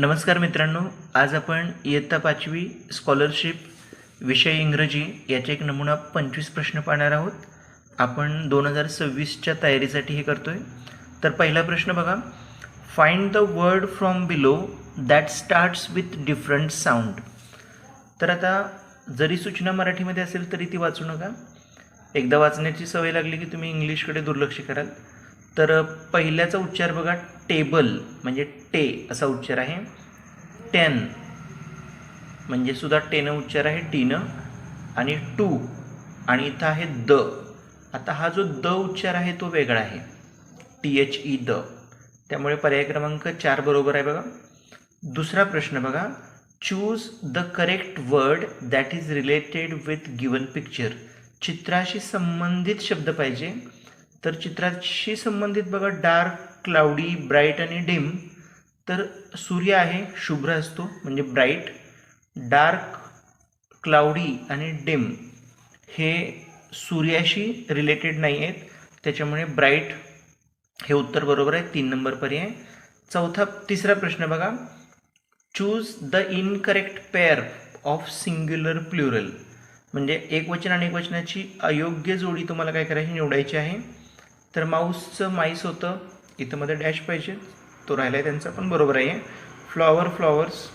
नमस्कार मित्रांनो आज आपण इयत्ता पाचवी स्कॉलरशिप विषय इंग्रजी याचे एक नमुना पंचवीस प्रश्न पाहणार आहोत. आपण दोन हजार सव्वीसच्या तयारीसाठी हे करतो आहे तर पहिला प्रश्न बघा. Find the word from below that starts with different sound तर आता जरी सूचना मराठीमध्ये असेल तरी ती वाचू नका. एकदा वाचण्याची सवय लागली की तुम्ही इंग्लिशकडे दुर्लक्ष कराल. तर पहिल्याचा उच्चार बघा टेबल म्हणजे टे असा उच्चार आहे. टेन म्हणजे सुद्धा टेनं उच्चार आहे टीनं आणि टू आणि इथं आहे द आता हा जो द उच्चार आहे तो वेगळा आहे. टी एच ई द त्यामुळे पर्याय क्रमांक चार बरोबर आहे बघा. दुसरा प्रश्न बघा. Choose the correct word that is related with given picture Chitrashi संबंधित शब्द पाहिजे. तर चित्राशी संबंधित बघा डार्क क्लाउडी ब्राईट आणि डिम तर सूर्य आहे शुभ्र असतो म्हणजे ब्राईट डार्क क्लाउडी आणि डिम हे सूर्याशी रिलेटेड नाही आहेत त्याच्यामुळे ब्राईट हे उत्तर बरोबर आहे तीन नंबर पर्याय. चौथा तिसरा प्रश्न बघा. Choose the incorrect pair of singular plural म्हणजे एकवचन आणि एकवचनाची अयोग्य जोडी तुम्हाला काय करायची निवडायची आहे. तर माऊसचं माईस होतं. इथं मध्ये डॅश पाहिजे. तो राहिला आहे त्यांचा पण बरोबर आहे. Flower flowers.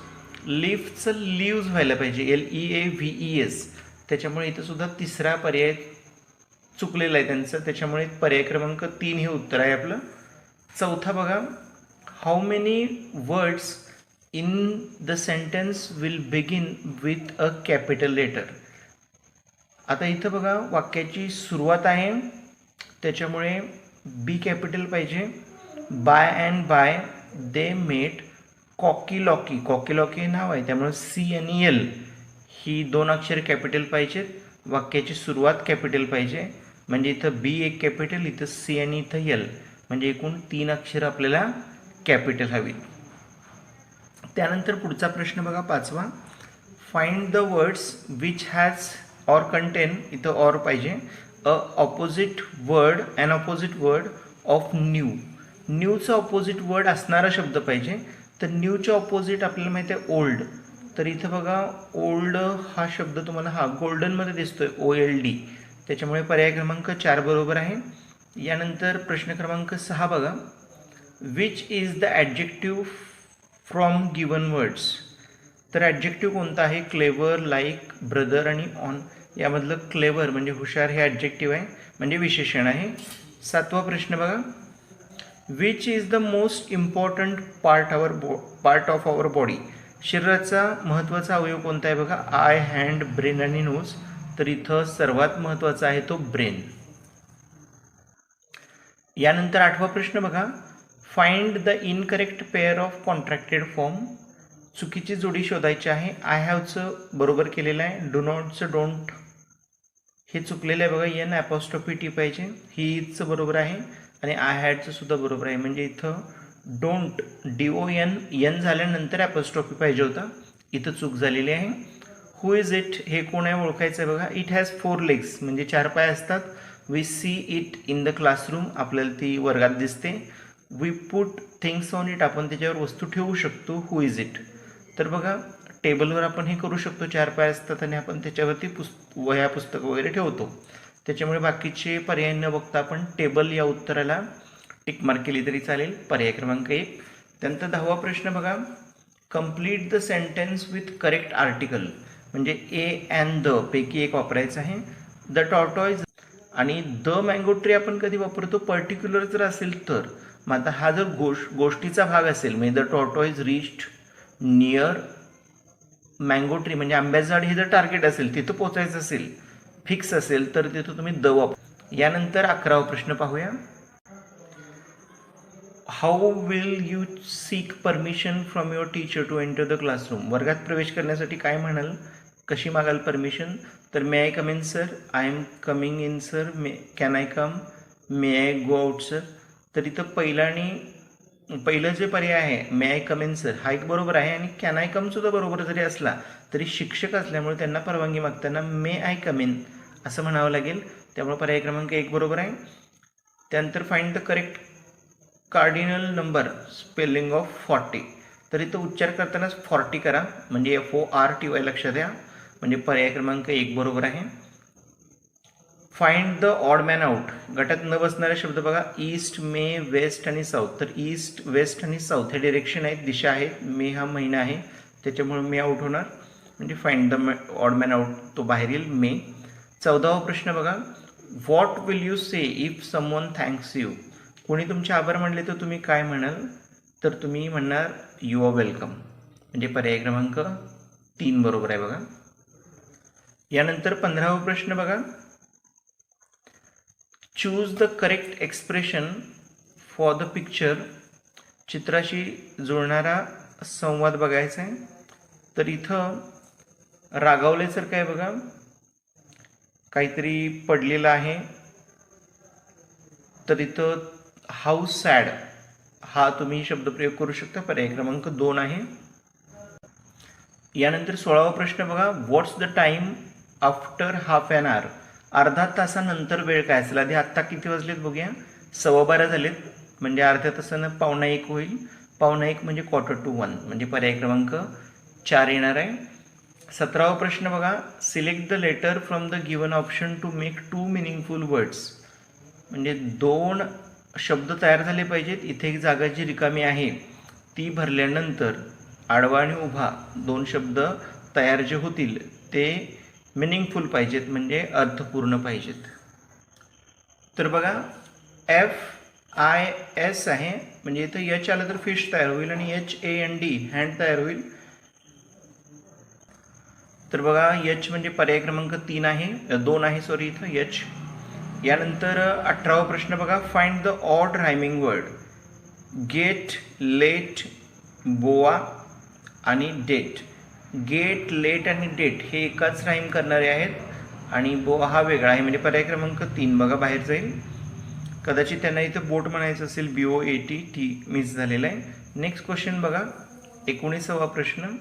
लिफ्टचं लिव्ज व्हायला पाहिजे. L E A V E S. त्याच्यामुळे इथं सुद्धा तिसरा पर्याय चुकलेला आहे त्यांचं. त्याच्यामुळे पर्याय क्रमांक तीन हे उत्तर आहे आपलं. चौथा बघा. How many words in the sentence will begin with a capital letter आता इथं बघा वाक्याची सुरुवात आहे. त्याच्यामुळे बी कॅपिटल पाहिजे. By and by they met Cocky Locky Cocky Locky हे नाव आहे त्यामुळे सी आणि एल ही दोन अक्षर कॅपिटल पाहिजेत. वाक्याची सुरुवात कॅपिटल पाहिजे. म्हणजे इथं बी एक कॅपिटल इथं सी आणि इथं एल म्हणजे एकूण तीन अक्षर आपल्याला कॅपिटल हवीत त्यानंतर पुढचा प्रश्न बघा पाचवा. Find the words which has or contain इथं ऑर पाहिजे. A opposite word an opposite word of new न्यूचं opposite word असणारा शब्द पाहिजे. तर न्यूचं ऑपोजिट आपल्याला माहिती आहे ओल्ड तर इथं बघा ओल्ड हा शब्द तुम्हाला हा गोल्डनमध्ये दिसतोय ओ एल डी त्याच्यामुळे पर्याय क्रमांक चार बरोबर आहे. यानंतर प्रश्न क्रमांक सहा बघा. Which is the adjective from given words तर ॲडजेक्टिव्ह कोणता आहे? क्लेवर लाईक ब्रदर आणि ऑन यामधलं क्लेवर म्हणजे हुशार हे ॲडजेक्टिव्ह आहे म्हणजे विशेषण आहे. सातवा प्रश्न बघा. Which is the most important part our बॉ पार्ट ऑफ आवर बॉडी शरीराचा महत्त्वाचा अवयव कोणता आहे बघा? आय हँड ब्रेन आणि नोज तर इथं सर्वात महत्त्वाचा आहे तो ब्रेन यानंतर आठवा प्रश्न बघा. Find the incorrect pair of contracted form चुकीची जोडी शोधायची आहे. आय हॅवचं बरोबर केलेलं आहे. डो नॉटचं डोंट हे चुकलेलं आहे बघा एन ॲपॉस्ट्रॉफी टी पाहिजे. ही इथचं बरोबर आहे आणि आय हॅडचं सुद्धा बरोबर आहे. म्हणजे इथं don't D O N N झाल्यानंतर ॲपॉस्ट्रॉफी पाहिजे होता. इथं चूक झालेली आहे. हु इज इट हे कोण आहे ओळखायचं आहे बघा. इट हॅज फोर लेग्स म्हणजे चार पाय असतात. We see it in the classroom आपल्याला ती वर्गात दिसते. We put things on it आपण त्याच्यावर वस्तू ठेवू शकतो. हु इज इट तर बघा टेबलवर आपण हे करू शकतो चार पाय असतात आणि आपण त्याच्यावरती पुस्त वह्या पुस्तकं वगैरे ठेवतो. त्याच्यामुळे बाकीचे पर्याय न बघता आपण टेबल या उत्तराला टिक मार्क केली तरी चालेल. पर्याय क्रमांक एक. त्यानंतर दहावा प्रश्न बघा. Complete the sentence with correct article म्हणजे ए अँड द पैकी एक वापरायचं आहे. द टॉर्टॉईज आणि द मँगो ट्री आपण कधी वापरतो? पर्टिक्युलर जर असेल तर. मग आता हा जर गोष गोष्टीचा भाग असेल म्हणजे the tortoise reached near mango tree म्हणजे आंब्याचं झाड हे जर टार्गेट असेल तिथं पोचायचं असेल फिक्स असेल तर तिथं तुम्ही द वापर. यानंतर अकरावा प्रश्न पाहूया. How will you seek permission from your teacher to enter the classroom वर्गात प्रवेश करण्यासाठी काय म्हणाल? कशी मागाल परमिशन तर may I come in sir I am coming in sir may can I come may I go out sir तर इथं पहिला आणि पहिलं जे पर्याय आहे may I come in sir हा एक बरोबर आहे आणि कॅन आय कम सुद्धा बरोबर जरी असला तरी शिक्षक असल्यामुळे त्यांना परवानगी मागताना मे आय कम इन असं म्हणावं लागेल. त्यामुळे पर्याय क्रमांक एक बरोबर आहे. त्यानंतर find the correct cardinal number spelling of forty तर इथं उच्चार करतानाच फॉर्टी करा. म्हणजे F O R T Y लक्षात द्या म्हणजे पर्याय क्रमांक एक बरोबर आहे. Find the odd man out गटात न बसणारे शब्द बघा. ईस्ट मे वेस्ट आणि साऊथ तर ईस्ट वेस्ट आणि साऊथ हे डिरेक्शन आहेत दिशा आहेत. मे हा महिना आहे. त्याच्यामुळे मे आउट होणार. म्हणजे find the odd man out तो बाहेर येईल. मे चौदावा प्रश्न बघा. What will you say if someone thanks you कोणी तुमचे आभार म्हणले तर तुम्ही काय म्हणाल? तर तुम्ही म्हणणार यू आर वेलकम म्हणजे पर्याय क्रमांक तीन बरोबर आहे बघा. यानंतर पंधरावा प्रश्न बघा. Choose the correct expression for the picture Chitrashi जुळणारा संवाद बघायचा आहे. तर इथं रागावले सर काय बघा. काहीतरी पडलेलं आहे. तर इथं हाऊस सॅड हा तुम्ही शब्दप्रयोग करू शकता. पर्याय क्रमांक दोन आहे. यानंतर सोळावा प्रश्न बघा. What's the time after half an hour अर्धा तासानंतर वेळ काय असेल? आधी आत्ता किती वाजलेत बघूया. सव्वा बारा झालेत. म्हणजे अर्ध्या तासानं पावणा एक होईल. पावणा एक म्हणजे क्वार्टर टू वन म्हणजे पर्याय क्रमांक चार येणार आहे. सतरावा प्रश्न बघा. Select the letter from the given option to make two meaningful words म्हणजे दोन शब्द तयार झाले पाहिजेत. इथे एक जागा जी रिकामी आहे ती भरल्यानंतर आडवा आणि उभा दोन शब्द तयार जे होतील ते मिनिंगफुल पाहिजेत म्हणजे अर्थपूर्ण पाहिजेत. तर बघा एफ आय एस आहे म्हणजे इथं एच आलं तर फिश तयार होईल आणि H A N D hand तयार होईल. तर बघा एच म्हणजे पर्याय क्रमांक तीन आहे दोन आहे सॉरी इथं एच यानंतर अठरावा प्रश्न बघा find the odd rhyming word get let boa आणि डेट गेट लेट आणि डेट हे एकाच राईम करणारे आहेत आणि बो हा वेगळा आहे. म्हणजे पर्याय क्रमांक तीन बघा बाहेर जाईल. कदाचित त्यांना इथं बोट म्हणायचं असेल B O A T T miss झालेलं आहे. नेक्स्ट क्वेश्चन बघा. एकोणीसावा प्रश्न.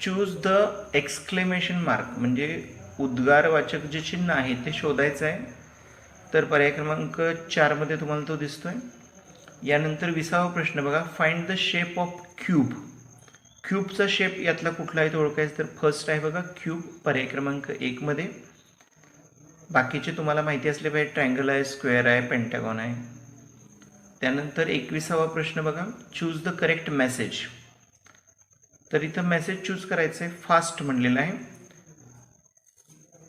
चूज द एक्सक्लेमेशन मार्क म्हणजे उद्गारवाचक जे चिन्ह आहे ते शोधायचं आहे. तर पर्याय क्रमांक चारमध्ये तुम्हाला तो दिसतोय. यानंतर विसावा प्रश्न बघा. Find the shape of cube क्यूबचा shape यातला कुठला आहे तो ओळखायचा तर फर्स्ट आहे बघा क्यूब पर्याय क्रमांक एकमध्ये बाकीचे तुम्हाला माहिती असले पाहिजे ट्रँगल आहे स्क्वेअर आहे पेंटॅगॉन आहे. त्यानंतर एकविसावा प्रश्न बघा चूज द करेक्ट मेसेज तर इथं मेसेज चूज करायचं आहे फास्ट म्हणलेलं आहे.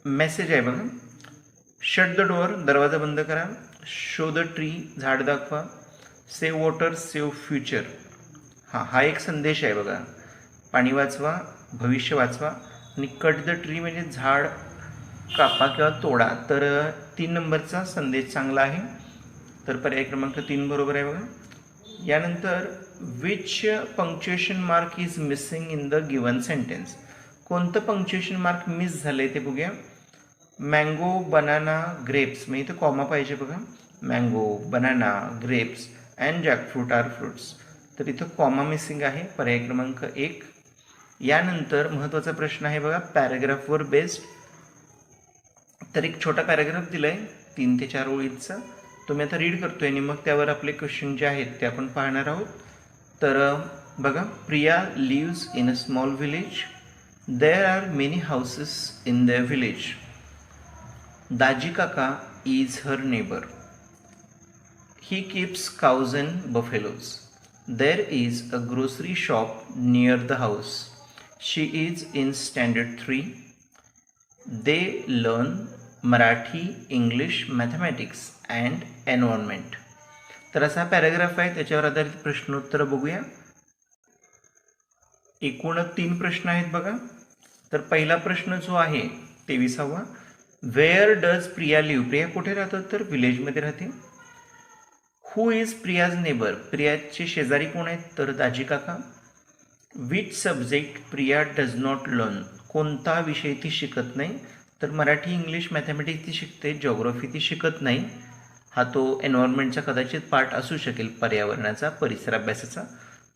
मेसेज आहे बघा शट द डोअर दरवाजा बंद करा शो द ट्री झाड दाखवा सेव्ह वॉटर सेव्ह फ्युचर हां हा एक संदेश आहे बघा. पाणी वाचवा भविष्य वाचवा आणि कट द ट्री म्हणजे झाड कापा किंवा तोडा. तर तीन नंबरचा संदेश चांगला आहे. तर पर्याय क्रमांक तीन बरोबर आहे बघा. यानंतर which punctuation mark is missing in the given sentence कोणतं पंक्च्युएशन मार्क मिस झालं आहे ते बघूया. मँगो बनाना ग्रेप्स म्हणजे इथं कॉमा पाहिजे बघा. Mango banana grapes and jackfruit are fruits तर इथं कॉमा मिसिंग आहे. पर्याय क्रमांक एक. यानंतर महत्त्वाचा प्रश्न आहे बघा पॅराग्राफवर बेस्ड तर एक छोटा पॅराग्राफ दिला आहे तीन ते चार ओळींचा. तो मी आता रीड करतो आहे आणि मग त्यावर आपले क्वेश्चन जे आहेत ते आपण पाहणार आहोत. तर बघा Priya lives in a small village there are many houses in the village Daji kaka is her neighbour he keeps cows and buffaloes there is a grocery shop near the house She is in standard 3. They learn Marathi, English, mathematics and environment. तर असा paragraph आहे त्याच्यावर आधारित प्रश्नोत्तर बघूया. एकूण तीन प्रश्न आहेत बघा. तर पहिला प्रश्न जो आहे तेविसावा. Where does Priya live Priya कुठे राहतात तर विलेजमध्ये राहते. हू इज प्रियाज नेबर प्रियाचे शेजारी कोण आहेत? तर Daji kaka. Which subject Priya does not learn कोणता विषय ती शिकत नाही? तर मराठी इंग्लिश मॅथमॅटिक्स ती शिकते जॉग्रफी ती शिकत नाही. हा तो एन्व्हायरमेंटचा कदाचित पार्ट असू शकेल पर्यावरणाचा परिसर अभ्यासाचा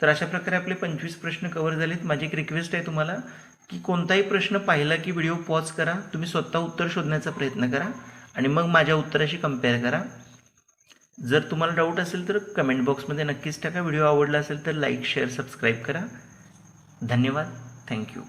तर अशा प्रकारे आपले पंचवीस प्रश्न कव्हर झालेत. माझी एक रिक्वेस्ट आहे तुम्हाला की कोणताही प्रश्न पाहिला की व्हिडिओ पॉज करा. तुम्ही स्वतः उत्तर शोधण्याचा प्रयत्न करा आणि मग माझ्या उत्तराशी कंपेअर करा. जर तुम्हाला डाऊट असेल तर कमेंट बॉक्समध्ये नक्कीच टाका. व्हिडिओ आवडला असेल तर लाईक शेअर सबस्क्राईब करा. धन्यवाद. थँक्यू